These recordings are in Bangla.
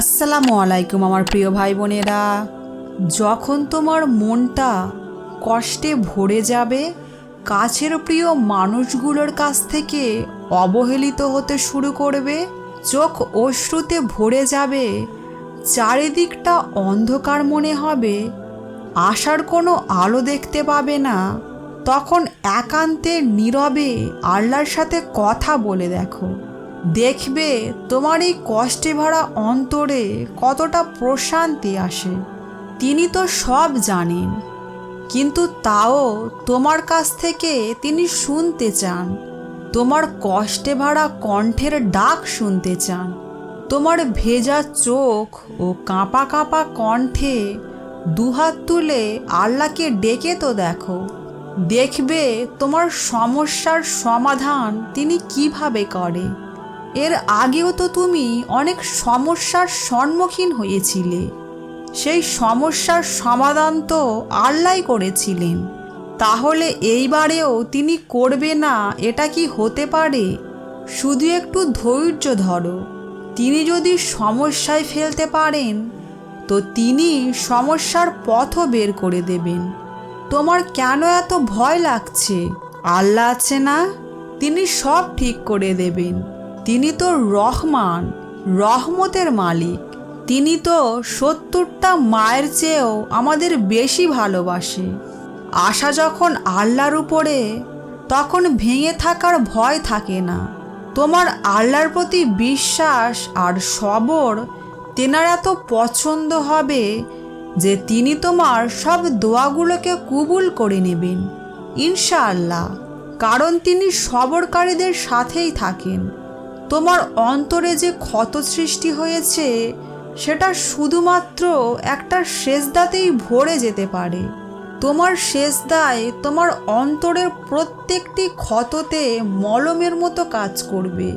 আসসালামু আলাইকুম আমার প্রিয় ভাই বোনেরা। যখন তোমার মনটা কষ্টে ভরে যাবে, কাছের প্রিয় মানুষগুলোর কাছ থেকে অবহেলিত হতে শুরু করবে, চোখ অশ্রুতে ভরে যাবে, চারিদিকটা অন্ধকার মনে হবে, আশার কোনো আলো দেখতে পাবে না, তখন একান্তে নীরবে আল্লাহর সাথে কথা বলে দেখো। দেখবে তোমার এই কষ্টে ভরা অন্তরে কতটা প্রশান্তি আসে। তিনি তো সব জানেন, কিন্তু তাও তোমার কাছ থেকে তিনি শুনতে চান। তোমার কষ্টে ভরা কণ্ঠের ডাক শুনতে চান। তোমার ভেজা চোখ ও কাঁপা কাঁপা কণ্ঠে দুহাত তুলে আল্লাহকে ডেকে তো দেখো। দেখবে তোমার সমস্যার সমাধান তিনি কীভাবে করে। এর আগেও তো তুমি অনেক সমস্যার সম্মুখীন হয়েছিলে। সেই সমস্যার সমাধান তো আল্লাহ করেছিলেন। তাহলে এইবারেও তিনি করবে না, এটা কি হতে পারে? শুধু একটু ধৈর্য ধরো। তিনি যদি সমস্যায় ফেলতে পারেন, তো তিনি সমস্যার পথও বের করে দেবেন। তোমার কেন এত ভয় লাগছে? আল্লাহ আছে না? তিনি সব ঠিক করে দেবেন। তিনি তো রহমান, রহমতের মালিক। তিনি তো সত্তরটা মায়ের চেয়েও আমাদের বেশি ভালোবাসে। আশা যখন আল্লাহর উপরে, তখন ভেঙে থাকার ভয় থাকে না। তোমার আল্লাহর প্রতি বিশ্বাস আর সবর তেনার এত পছন্দ হবে যে তিনি তোমার সব দোয়াগুলোকে কবুল করে নেবেন। ইনশাআল্লাহ, কারণ তিনি সবরকারীদের সাথেই থাকেন। তোমার অন্তরে যে ক্ষত সৃষ্টি হয়েছে, সেটা শুধুমাত্র একটা সেজদাতেই ভরে যেতে পারে। তোমার সেজদায় তোমার অন্তরের প্রত্যেকটি ক্ষততে মলমের মতো কাজ করবে।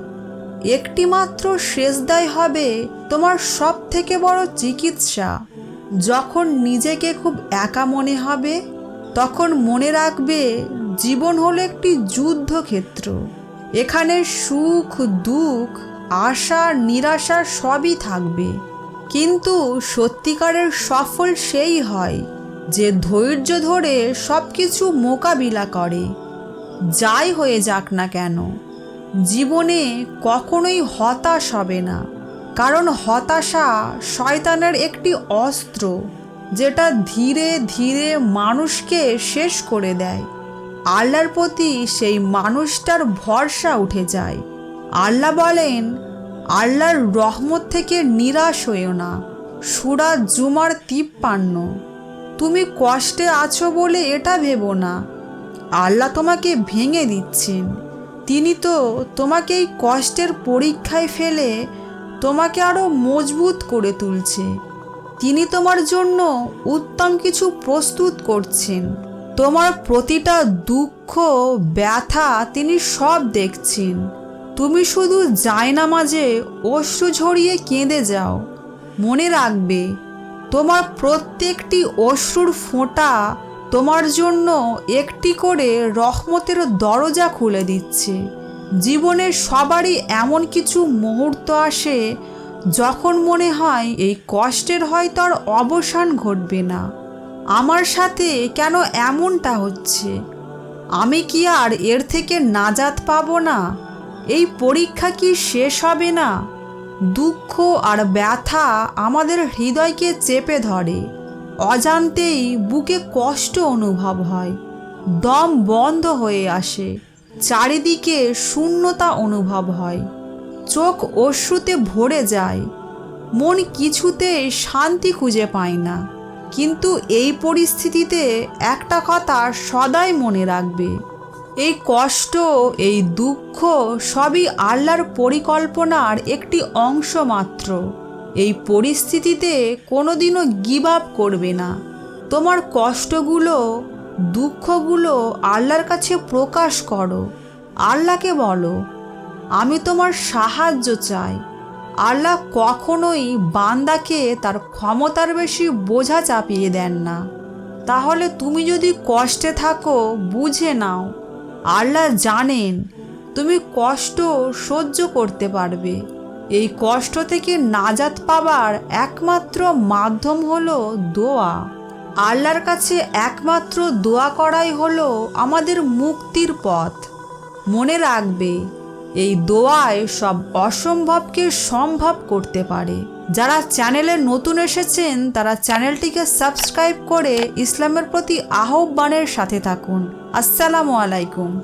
একটি মাত্র সেজদাই হবে তোমার সব থেকে বড় চিকিৎসা। যখন নিজেকে খুব একা মনে হবে, তখন মনে রাখবে জীবন হলো একটি যুদ্ধক্ষেত্র। এখানে সুখ, দুঃখ, আশা, নিরাশা সবই থাকবে। কিন্তু সত্যিকারের সফল সেই হয় যে ধৈর্য ধরে সব কিছু মোকাবিলা করে। যাই হয়ে যাক না কেন, জীবনে কখনোই হতাশ হবে না। কারণ হতাশা শয়তানের একটি অস্ত্র, যেটা ধীরে ধীরে মানুষকে শেষ করে দেয়। আল্লাহর প্রতি সেই মানুষটার ভরসা উঠে যায়। আল্লাহ বলেন, আল্লাহর রহমত থেকে নিরাশ হইও না। সুরা জুমার তিপ্পান্ন। তুমি কষ্টে আছো বলে এটা ভেবো না। আল্লাহ তোমাকে ভেঙে দিচ্ছেন। তিনি তো তোমাকে এই কষ্টের পরীক্ষায় ফেলে তোমাকে আরও মজবুত করে তুলছে। তিনি তোমার জন্য উত্তম কিছু প্রস্তুত করছেন। তোমার প্রতিটা দুঃখ, ব্যথা তিনি সব দেখছেন। তুমি শুধু না মাঝে অশ্রু ঝরিয়ে কেঁদে যাও। মনে রাখবে, তোমার প্রত্যেকটি অশ্রুর ফোঁটা তোমার জন্য একটি করে রহমতের দরজা খুলে দিচ্ছে। জীবনের সবারই এমন কিছু মুহূর্ত আসে, যখন মনে হয় এই কষ্টের হয়তো আর অবসান ঘটবে না। আমার সাথে কেন এমনটা হচ্ছে? আমি কি আর এর থেকে নাজাত পাবো না? এই পরীক্ষা কি শেষ হবে না? দুঃখ আর ব্যথা আমাদের হৃদয়কে চেপে ধরে। অজান্তেই বুকে কষ্ট অনুভব হয়। দম বন্ধ হয়ে আসে। চারিদিকে শূন্যতা অনুভব হয়। চোখ অশ্রুতে ভরে যায়। মন কিছুতে শান্তি খুঁজে পায় না। কিন্তু এই পরিস্থিতিতে একটা কথা সদাই মনে রাখবে। এই কষ্ট, এই দুঃখ সবই আল্লাহর পরিকল্পনার একটি অংশ মাত্র। এই পরিস্থিতিতে কোনোদিনও গিভ আপ করবে না। তোমার কষ্টগুলো, দুঃখগুলো আল্লাহর কাছে প্রকাশ করো। আল্লাহকে বলো, আমি তোমার সাহায্য চাই। আল্লাহ কখনোই বান্দাকে তার ক্ষমতার বেশি বোঝা চাপিয়ে দেন না। তাহলে তুমি যদি কষ্টে থাকো, বুঝে নাও। আল্লাহ জানেন তুমি কষ্ট সহ্য করতে পারবে। এই কষ্ট থেকে নাজাত পাবার একমাত্র মাধ্যম হলো দোয়া। আল্লাহর কাছে একমাত্র দোয়া করাই হলো আমাদের মুক্তির পথ। মনে রাখবে এই দোয়ায় সব অসম্ভবকে সম্ভব করতে পারে। যারা চ্যানেলে নতুন এসেছেন, তারা চ্যানেলটিকে সাবস্ক্রাইব করে ইসলামের প্রতি আহ্বানের সাথে থাকুন। আসসালামু আলাইকুম।